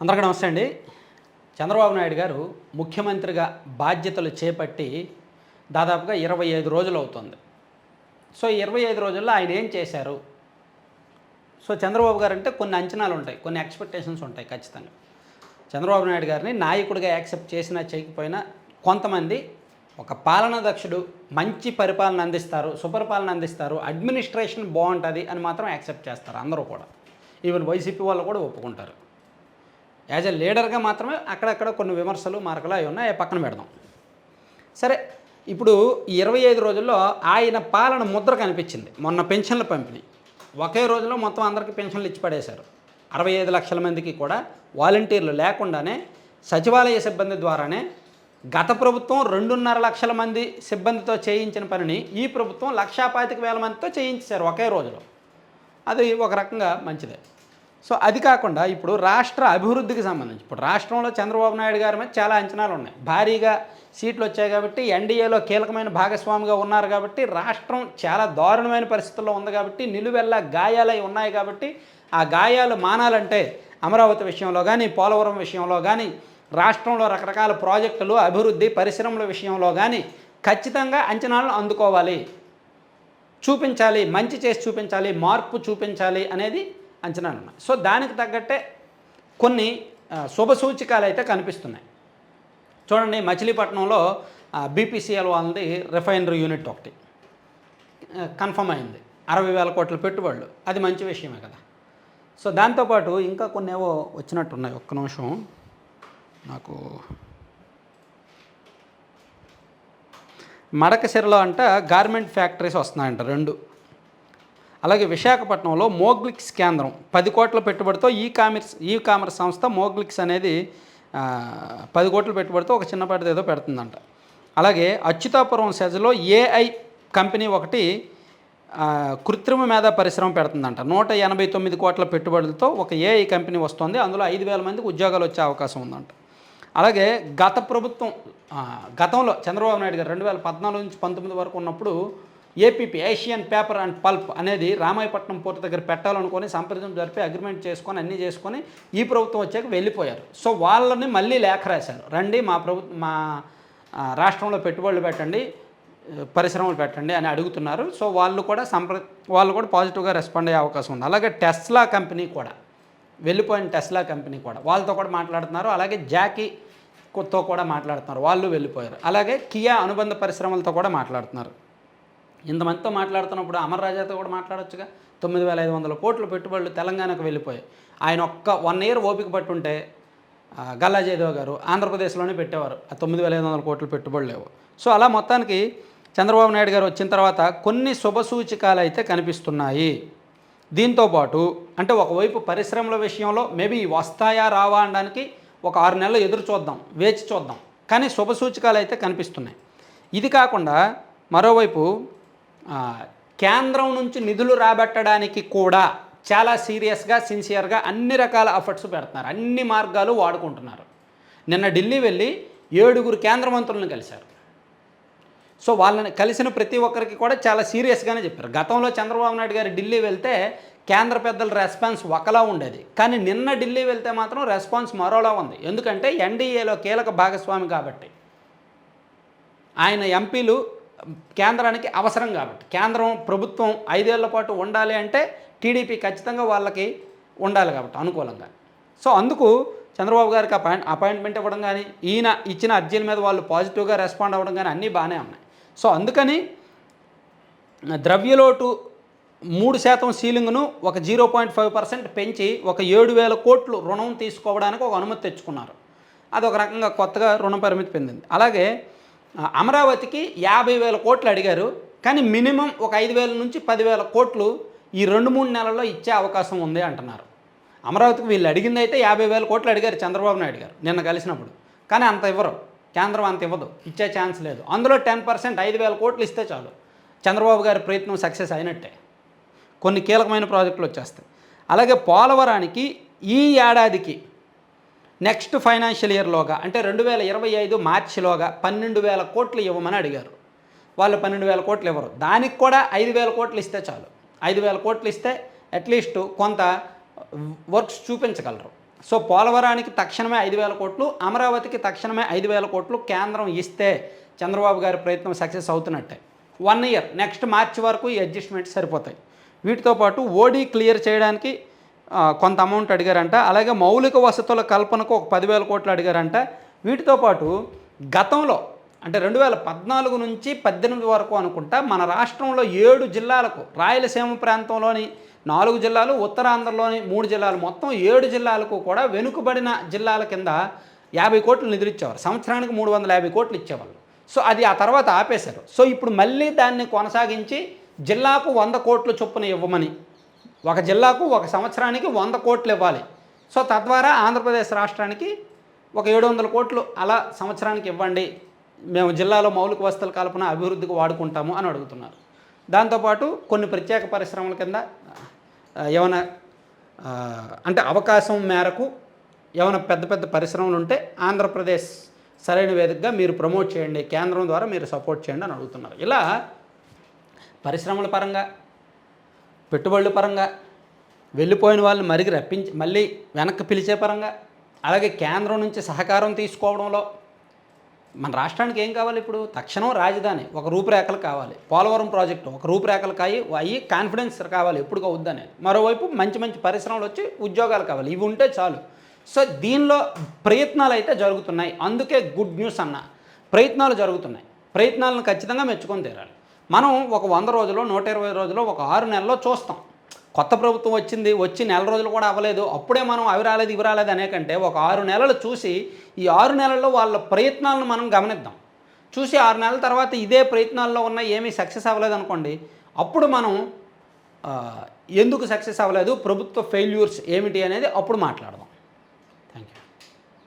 అందరికీ నమస్తే అండి. చంద్రబాబు నాయుడు గారు ముఖ్యమంత్రిగా బాధ్యతలు చేపట్టి దాదాపుగా ఇరవై ఐదు రోజులు అవుతుంది. సో ఇరవై ఐదు రోజుల్లో ఆయన ఏం చేశారు? సో చంద్రబాబు గారు అంటే కొన్ని అంచనాలు ఉంటాయి కొన్ని ఎక్స్పెక్టేషన్స్ ఉంటాయి ఖచ్చితంగా. చంద్రబాబు నాయుడు గారిని నాయకుడిగా యాక్సెప్ట్ చేసినా చేయకపోయినా కొంతమంది ఒక పాలనా దక్షుడు మంచి పరిపాలన అందిస్తారు సుపరిపాలన అందిస్తారు అడ్మినిస్ట్రేషన్ బాగుంటుంది అని మాత్రం యాక్సెప్ట్ చేస్తారు అందరూ కూడా. ఈవెన్ వైసీపీ వాళ్ళు కూడా ఒప్పుకుంటారు. యాజ్ ఎ లీడర్గా మాత్రమే అక్కడక్కడ కొన్ని విమర్శలు మార్కలు అవి ఉన్నాయి. పక్కన పెడదాం. సరే ఇప్పుడు ఇరవై ఐదు రోజుల్లో ఆయన పాలన ముద్ర కనిపించింది. మొన్న పెన్షన్ల పంపిణీ. ఒకే రోజులో మొత్తం అందరికీ పెన్షన్లు ఇచ్చి పడేశారు. అరవై ఐదు లక్షల మందికి కూడా వాలంటీర్లు లేకుండానే సచివాలయ సిబ్బంది ద్వారానే గత ప్రభుత్వం రెండున్నర లక్షల మంది సిబ్బందితో చేయించిన పనిని ఈ ప్రభుత్వం లక్షా పాతిక వేల మందితో చేయించారు ఒకే రోజులో. అది ఒక రకంగా మంచిదే. సో అది కాకుండా ఇప్పుడు రాష్ట్ర అభివృద్ధికి సంబంధించి ఇప్పుడు రాష్ట్రంలో చంద్రబాబు నాయుడు గారి మీద చాలా అంచనాలు ఉన్నాయి. భారీగా సీట్లు వచ్చాయి కాబట్టి ఎన్డీఏలో కీలకమైన భాగస్వామిగా ఉన్నారు కాబట్టి రాష్ట్రం చాలా దారుణమైన పరిస్థితుల్లో ఉంది కాబట్టి నిలువెల్లా గాయాలై ఉన్నాయి కాబట్టి ఆ గాయాలు మానాలంటే అమరావతి విషయంలో కానీ పోలవరం విషయంలో కానీ రాష్ట్రంలో రకరకాల ప్రాజెక్టులు అభివృద్ధి పరిశ్రమల విషయంలో కానీ ఖచ్చితంగా అంచనాలను అందుకోవాలి. చూపించాలి మంచి చేసి చూపించాలి మార్పు చూపించాలి అనేది అంచనాలు ఉన్నాయి సో దానికి తగ్గట్టే కొన్ని శుభ సూచికాలు అయితే కనిపిస్తున్నాయి. చూడండి మచిలీపట్నంలో బీపీసీఎల్ వాళ్ళది రిఫైనరీ యూనిట్ ఒకటి. కన్ఫర్మ్ అయింది. అరవై వేల కోట్ల పెట్టుబడులు. అది మంచి విషయమే కదా. సో దాంతోపాటు ఇంకా కొన్ని ఏవో వచ్చినట్టున్నాయి. ఒక్క నిమిషం. నాకు మడకశిరలో అంట గార్మెంట్ ఫ్యాక్టరీస్ వస్తున్నాయంట రెండు. అలాగే విశాఖపట్నంలో మోగ్లిక్స్ కేంద్రం. పది కోట్ల పెట్టుబడితో ఈ కామర్స్ ఈ కామర్స్ సంస్థ మోగ్లిక్స్ అనేది పది కోట్ల పెట్టుబడితో ఒక చిన్నపాటిది ఏదో పెడుతుందంట. అలాగే అచ్యుతాపురం సెజలో ఏఐ కంపెనీ ఒకటి కృత్రిమ మేధా పరిశ్రమ పెడుతుందంట. నూట ఎనభై తొమ్మిది కోట్ల పెట్టుబడులతో ఒక ఏఐ కంపెనీ వస్తుంది. అందులో ఐదు వేల మందికి ఉద్యోగాలు వచ్చే అవకాశం ఉందంట. అలాగే గత ప్రభుత్వం గతంలో చంద్రబాబు నాయుడు గారు రెండు వేల పద్నాలుగు నుంచి పంతొమ్మిది వరకు ఉన్నప్పుడు APP Asian paper and pulp అనేది రామాయపట్నం పోర్టు దగ్గర పెట్టాలనుకొని సంప్రదింపు జరిపి అగ్రిమెంట్ చేసుకొని అన్నీ చేసుకొని ఈ ప్రభుత్వం వచ్చాక వెళ్ళిపోయారు. సో వాళ్ళని మళ్ళీ లేఖ రాశారు. రండి మా ప్రభుత్వం మా రాష్ట్రంలో పెట్టుబడులు పెట్టండి పరిశ్రమలు పెట్టండి అని అడుగుతున్నారు. సో వాళ్ళు కూడా సంప్ర వాళ్ళు కూడా పాజిటివ్గా రెస్పాండ్ అయ్యే అవకాశం ఉంది. అలాగే టెస్లా కంపెనీ కూడా వెళ్ళిపోయిన టెస్లా కంపెనీ కూడా వాళ్ళతో కూడా మాట్లాడుతున్నారు. అలాగే జాకీ తో కూడా మాట్లాడుతున్నారు. వాళ్ళు వెళ్ళిపోయారు. అలాగే కియా అనుబంధ పరిశ్రమలతో కూడా మాట్లాడుతున్నారు. ఇంతమందితో మాట్లాడుతున్నప్పుడు అమర్ రాజాతో కూడా మాట్లాడొచ్చుగా. తొమ్మిది వేల ఐదు వందల కోట్ల పెట్టుబడులు తెలంగాణకు వెళ్ళిపోయాయి. ఆయన ఒక్క వన్ ఇయర్ ఓపిక పట్టుంటే గల్లా జయదేవ్ గారు ఆంధ్రప్రదేశ్లోనే పెట్టేవారు. ఆ తొమ్మిది వేల ఐదు వందల కోట్లు పెట్టుబడులు లేవు. సో అలా మొత్తానికి చంద్రబాబు నాయుడు గారు వచ్చిన తర్వాత కొన్ని శుభసూచికాలు అయితే కనిపిస్తున్నాయి. దీంతోపాటు అంటే ఒకవైపు పరిశ్రమల విషయంలో మేబీ వస్తాయా రావా అనడానికి ఒక ఆరు నెలలు ఎదురు చూద్దాం వేచి చూద్దాం. కానీ శుభసూచికాలు అయితే కనిపిస్తున్నాయి. ఇది కాకుండా మరోవైపు కేంద్రం నుంచి నిధులు రాబట్టడానికి కూడా చాలా సీరియస్గా సిన్సియర్గా అన్ని రకాల ఎఫర్ట్స్ పెడుతున్నారు. అన్ని మార్గాలు వాడుకుంటున్నారు. నిన్న ఢిల్లీ వెళ్ళి ఏడుగురు కేంద్ర మంత్రులను కలిశారు. సో వాళ్ళని కలిసిన ప్రతి ఒక్కరికి కూడా చాలా సీరియస్గానే చెప్పారు. గతంలో చంద్రబాబు నాయుడు గారు ఢిల్లీ వెళ్తే కేంద్ర పెద్దల రెస్పాన్స్ ఒకలా ఉండేది. కానీ నిన్న ఢిల్లీ వెళ్తే మాత్రం రెస్పాన్స్ మరోలా ఉంది. ఎందుకంటే ఎన్డీఏలో కీలక భాగస్వామి కాబట్టి. ఆయన ఎంపీలు కేంద్రానికి అవసరం కాబట్టి. కేంద్రం ప్రభుత్వం ఐదేళ్ళ పాటు ఉండాలి అంటే టీడీపీ ఖచ్చితంగా వాళ్ళకి ఉండాలి కాబట్టి అనుకూలంగా. సో అందుకు చంద్రబాబు గారికి అపాయింట్ అపాయింట్మెంట్ ఇవ్వడం కానీ ఈయన ఇచ్చిన అర్జీల మీద వాళ్ళు పాజిటివ్గా రెస్పాండ్ అవ్వడం కానీ అన్నీ బాగానే ఉన్నాయి. సో అందుకని ద్రవ్యలోటు మూడు శాతం సీలింగ్ను ఒక జీరో పాయింట్ ఫైవ్ పర్సెంట్ పెంచి ఒక ఏడు వేల కోట్లు రుణం తీసుకోవడానికి ఒక అనుమతి తెచ్చుకున్నారు. అది ఒక రకంగా కొత్తగా రుణ పరిమితి పొందింది. అలాగే అమరావతికి యాభై వేల కోట్లు అడిగారు కానీ మినిమం ఒక ఐదు వేల నుంచి పదివేల కోట్లు ఈ రెండు మూడు నెలల్లో ఇచ్చే అవకాశం ఉంది అంటున్నారు. అమరావతికి వీళ్ళు అడిగింది అయితే యాభై వేల కోట్లు అడిగారు చంద్రబాబు నాయుడు గారు నిన్న కలిసినప్పుడు. కానీ అంత ఇవ్వరు కేంద్రం అంత ఇవ్వదు ఇచ్చే ఛాన్స్ లేదు. అందులో టెన్ పర్సెంట్ ఐదు వేల కోట్లు ఇస్తే చాలు. చంద్రబాబు గారి ప్రయత్నం సక్సెస్ అయినట్టే. కొన్ని కీలకమైన ప్రాజెక్టులు వచ్చేస్తాయి. అలాగే పోలవరానికి ఈ ఏడాదికి నెక్స్ట్ ఫైనాన్షియల్ ఇయర్లోగా అంటే రెండు వేల ఇరవై ఐదు మార్చిలోగా పన్నెండు వేల కోట్లు ఇవ్వమని అడిగారు. వాళ్ళు పన్నెండు వేల కోట్లు ఇవ్వరు. దానికి కూడా ఐదు వేల కోట్లు ఇస్తే చాలు. ఐదు వేల కోట్లు ఇస్తే అట్లీస్ట్ కొంత వర్క్స్ చూపించగలరు. సో పోలవరానికి తక్షణమే ఐదు వేల కోట్లు అమరావతికి తక్షణమే ఐదు వేల కోట్లు కేంద్రం ఇస్తే చంద్రబాబు గారి ప్రయత్నం సక్సెస్ అవుతున్నట్టే. వన్ ఇయర్ నెక్స్ట్ మార్చి వరకు ఈ అడ్జస్ట్మెంట్ సరిపోతాయి. వీటితో పాటు ఓడీ క్లియర్ చేయడానికి కొంత అమౌంట్ అడిగారంట. అలాగే మౌలిక వసతుల కల్పనకు ఒక పదివేల కోట్లు అడిగారంట. వీటితో పాటు గతంలో అంటే రెండు వేల పద్నాలుగు నుంచి పద్దెనిమిది వరకు అనుకుంటా మన రాష్ట్రంలో ఏడు జిల్లాలకు రాయలసీమ ప్రాంతంలోని నాలుగు జిల్లాలు ఉత్తరాంధ్రలోని మూడు జిల్లాలు మొత్తం ఏడు జిల్లాలకు కూడా వెనుకబడిన జిల్లాల కింద యాభై కోట్లు నిధులు ఇచ్చేవారు సంవత్సరానికి మూడు వందల యాభై కోట్లు ఇచ్చేవాళ్ళు. సో అది ఆ తర్వాత ఆపేశారు. సో ఇప్పుడు మళ్ళీ దాన్ని కొనసాగించి జిల్లాకు వంద కోట్లు చొప్పున ఇవ్వమని ఒక జిల్లాకు ఒక సంవత్సరానికి వంద కోట్లు ఇవ్వాలి. సో తద్వారా ఆంధ్రప్రదేశ్ రాష్ట్రానికి ఒక ఏడు వందల కోట్లు అలా సంవత్సరానికి ఇవ్వండి. మేము జిల్లాలో మౌలిక వసతుల కల్పన అభివృద్ధికి వాడుకుంటాము అని అడుగుతున్నారు. దాంతోపాటు కొన్ని ప్రత్యేక పరిశ్రమల కింద ఏమైనా అంటే అవకాశం మేరకు ఏమైనా పెద్ద పెద్ద పరిశ్రమలు ఉంటే ఆంధ్రప్రదేశ్ సరైన వేదికగా మీరు ప్రమోట్ చేయండి. కేంద్రం ద్వారా మీరు సపోర్ట్ చేయండి అని అడుగుతున్నారు. ఇలా పరిశ్రమల పరంగా పెట్టుబడుల పరంగా వెళ్ళిపోయిన వాళ్ళని మరిగి రప్పించి మళ్ళీ వెనక్కి పిలిచే పరంగా అలాగే కేంద్రం నుంచి సహకారం తీసుకోవడంలో మన రాష్ట్రానికి ఏం కావాలి ఇప్పుడు? తక్షణం రాజధాని ఒక రూపురేఖలు కావాలి. పోలవరం ప్రాజెక్టు ఒక రూపురేఖలు కాయి అయ్యి కాన్ఫిడెన్స్ కావాలి ఎప్పుడు అవుద్దనేది మరోవైపు మంచి మంచి పరిశ్రమలు వచ్చి ఉద్యోగాలు కావాలి. ఇవి ఉంటే చాలు. సో దీనిలో ప్రయత్నాలు అయితే జరుగుతున్నాయి. అందుకే గుడ్ న్యూస్ అన్న. ప్రయత్నాలు జరుగుతున్నాయి. ప్రయత్నాలను ఖచ్చితంగా మెచ్చుకొని తీరాలి. మనం ఒక వంద రోజులు నూట ఇరవై రోజులు ఒక ఆరు నెలల్లో చూస్తాం. కొత్త ప్రభుత్వం వచ్చింది వచ్చి నెల రోజులు కూడా అవ్వలేదు. అప్పుడే మనం అవి రాలేదు ఇవి రాలేదు అనే కంటే ఒక ఆరు నెలలు చూసి ఈ ఆరు నెలల్లో వాళ్ళ ప్రయత్నాలను మనం గమనిద్దాం. చూసి ఆరు నెలల తర్వాత ఇదే ప్రయత్నాల్లో ఉన్న ఏమీ సక్సెస్ అవ్వలేదు అనుకోండి అప్పుడు మనం ఎందుకు సక్సెస్ అవ్వలేదు ప్రభుత్వ ఫెయిల్యూర్స్ ఏమిటి అనేది అప్పుడు మాట్లాడదాం.